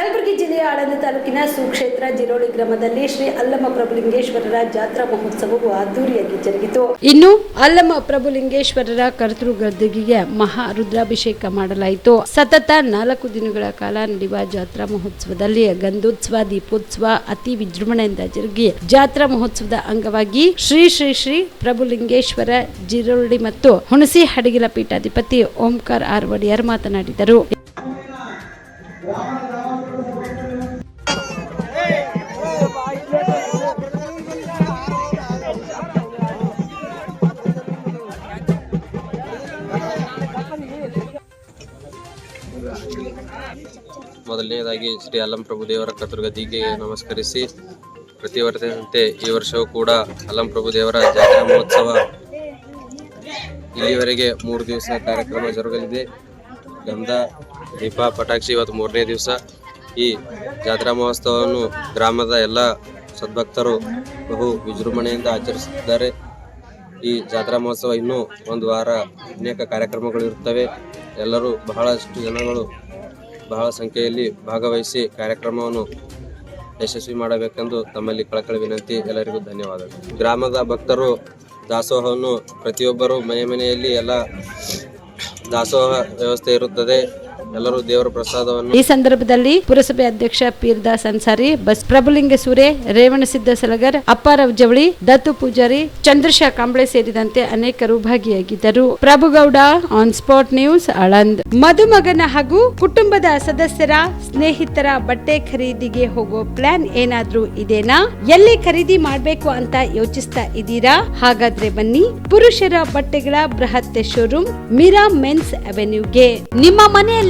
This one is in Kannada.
ಕಲಬುರಗಿ ಜಿಲ್ಲೆಯ ಆಳಂದ ತಾಲೂಕಿನ ಸುಕ್ಷೇತ್ರ ಜಿರೋಳಿ ಗ್ರಾಮದಲ್ಲಿ ಶ್ರೀ ಅಲ್ಲಮ ಪ್ರಭುಲಿಂಗೇಶ್ವರರ ಜಾತ್ರಾ ಮಹೋತ್ಸವವು ಅದ್ದೂರಿಯಾಗಿ ಜರುಗಿತು. ಇನ್ನು ಅಲ್ಲಮ ಪ್ರಭುಲಿಂಗೇಶ್ವರರ ಕರ್ತೃ ಗದ್ದುಗಿಗೆ ಮಹಾ ರುದ್ರಾಭಿಷೇಕ ಮಾಡಲಾಯಿತು. ಸತತ ನಾಲ್ಕು ದಿನಗಳ ಕಾಲ ನಡೆಯುವ ಜಾತ್ರಾ ಮಹೋತ್ಸವದಲ್ಲಿ ಗಂಧೋತ್ಸವ, ದೀಪೋತ್ಸವ ಅತಿ ವಿಜೃಂಭಣೆಯಿಂದ ಜರುಗಿ ಜಾತ್ರಾ ಮಹೋತ್ಸವದ ಅಂಗವಾಗಿ ಶ್ರೀ ಶ್ರೀ ಶ್ರೀ ಪ್ರಭುಲಿಂಗೇಶ್ವರ ಜಿರೋಳಿ ಮತ್ತು ಹುಣಸಿ ಹಡಗಿಲ ಪೀಠಾಧಿಪತಿ ಓಂಕಾರ್ ಆರ್ ಒಡೆಯರ್ ಮಾತನಾಡಿದರು ಮೊದಲನೇದಾಗಿ ಶ್ರೀ ಅಲ್ಲಂ ಪ್ರಭು ದೇವರ ಕತುರ್ಗದಿಗೆ ನಮಸ್ಕರಿಸಿ, ಪ್ರತಿ ವರ್ಷದಂತೆ ಈ ವರ್ಷವೂ ಕೂಡ ಅಲ್ಲಂ ಪ್ರಭು ದೇವರ ಜಾತ್ರಾ ಮಹೋತ್ಸವ ಇಲ್ಲಿವರೆಗೆ ಮೂರು ದಿವಸ ಕಾರ್ಯಕ್ರಮ ಜರುಗಲಿದೆ. ಗಂಧ, ದೀಪ, ಪಟಾಕ್ಷಿ ಇವತ್ತು ಮೂರನೇ ದಿವಸ. ಈ ಜಾತ್ರಾ ಮಹೋತ್ಸವವನ್ನು ಗ್ರಾಮದ ಎಲ್ಲ ಸದ್ಭಕ್ತರು ಬಹು ವಿಜೃಂಭಣೆಯಿಂದ ಆಚರಿಸುತ್ತಿದ್ದಾರೆ ಈ ಜಾತ್ರಾ ಮಹೋತ್ಸವ ಇನ್ನೂ ಒಂದು ವಾರ ಅನೇಕ ಕಾರ್ಯಕ್ರಮಗಳು ಇರುತ್ತವೆ. ಎಲ್ಲರೂ ಬಹಳಷ್ಟು ಜನಗಳು ಬಹಳ ಸಂಖ್ಯೆಯಲ್ಲಿ ಭಾಗವಹಿಸಿ ಕಾರ್ಯಕ್ರಮವನ್ನು ಯಶಸ್ವಿ ಮಾಡಬೇಕೆಂದು ತಮ್ಮಲ್ಲಿ ಕಳಕಳ ವಿನಂತಿ. ಎಲ್ಲರಿಗೂ ಧನ್ಯವಾದಗಳು. ಗ್ರಾಮದ ಭಕ್ತರು ದಾಸೋಹವನ್ನು ಪ್ರತಿಯೊಬ್ಬರು ಮನೆ ಮನೆಯಲ್ಲಿ ಎಲ್ಲ ದಾಸೋಹ ವ್ಯವಸ್ಥೆ ಇರುತ್ತದೆ. ಎಲ್ಲರೂ ದೇವರ ಪ್ರಸಾದವನ್ನು ಈ ಸಂದರ್ಭದಲ್ಲಿ ಪುರಸಭೆ ಅಧ್ಯಕ್ಷ ಪೀರ್ದಾಸ್ ಅನ್ಸಾರಿ ಬಸ್ ಪ್ರಭುಲಿಂಗ ಸೂರೆ ರೇವಣಸಿದ್ದ ಸಲಗರ್, ಅಪ್ಪಾರಾವ್ ಜವಳಿ, ದತ್ತು ಪೂಜಾರಿ, ಚಂದ್ರಶಾ ಕಾಂಬಳೆ ಸೇರಿದಂತೆ ಅನೇಕರು ಭಾಗಿಯಾಗಿದ್ದರು. Prabhugouda on spot news Aland ಮದುಮಗನ ಹಾಗೂ ಕುಟುಂಬದ ಸದಸ್ಯರ ಸ್ನೇಹಿತರ ಬಟ್ಟೆ ಖರೀದಿಗೆ ಹೋಗೋ ಪ್ಲಾನ್ ಏನಾದ್ರೂ ಇದೇನಾ? ಎಲ್ಲಿ ಖರೀದಿ ಮಾಡಬೇಕು ಅಂತ ಯೋಚಿಸ್ತಾ ಇದ್ದೀರಾ? ಹಾಗಾದ್ರೆ ಬನ್ನಿ, ಪುರುಷರ ಬಟ್ಟೆಗಳ ಬೃಹತ್ ಶೋರೂಮ್ ಮೀರಾ ಮೆನ್ಸ್ ಅವೆನ್ಯೂಗೆ. ನಿಮ್ಮ ಮನೆಯಲ್ಲಿ